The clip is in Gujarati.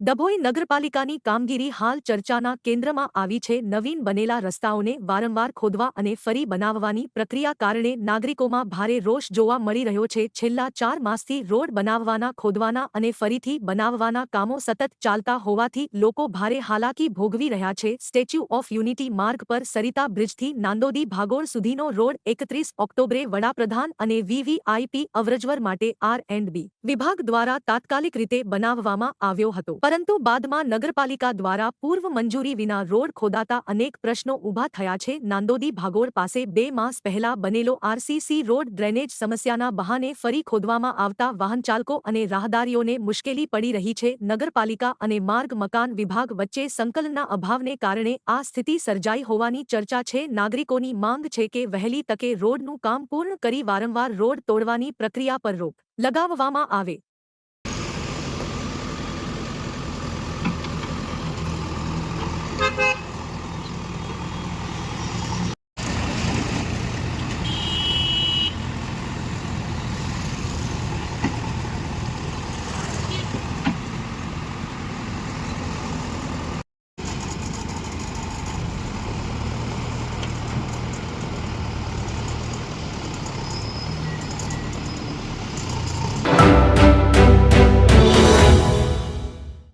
ડભોઈ નગરપાલિકાની કામગીરી હાલ ચર્ચાના કેન્દ્રમાં આવી છે. નવીન બનેલા રસ્તાઓને વારંવાર ખોદવા અને ફરી બનાવવાની પ્રક્રિયા કારણે નાગરિકોમાં ભારે રોષ જોવા મળી રહ્યો છે. છેલ્લા ચાર માસથી રોડ બનાવવાના, ખોદવાના અને ફરીથી બનાવવાના કામો સતત ચાલતા હોવાથી લોકો ભારે હાલાકી ભોગવી રહ્યા છે. સ્ટેચ્યુ ઓફ યુનિટી માર્ગ પર સરિતા બ્રિજથી નાંદોદી ભાગોળ સુધીનો રોડ એકત્રીસ ઓક્ટોબરે વડાપ્રધાન અને વીવીઆઈપી અવરજવર માટે આર એન્ડ બી વિભાગ દ્વારા તાત્કાલિક રીતે બનાવવામાં આવ્યો હતો. પરંતુ બાદમાં નગરપાલિકા દ્વારા પૂર્વ મંજૂરી વિના રોડ ખોદાતા અનેક પ્રશ્નો ઊભા થયા છે. નાંદોદી ભાગોળ પાસે બે માસ પહેલા બનેલો આરસીસી રોડ ડ્રેનેજ સમસ્યાના બહાને ફરી ખોદવામાં આવતા વાહનચાલકો અને રાહદારીઓને મુશ્કેલી પડી રહી છે. નગરપાલિકા અને માર્ગ મકાન વિભાગ વચ્ચે સંકલનના અભાવને કારણે આ સ્થિતિ સર્જાઈ હોવાની ચર્ચા છે. નાગરિકોની માંગ છે કે વહેલી તકે રોડનું કામ પૂર્ણ કરી વારંવાર રોડ તોડવાની પ્રક્રિયા પર રોક લગાવવામાં આવે.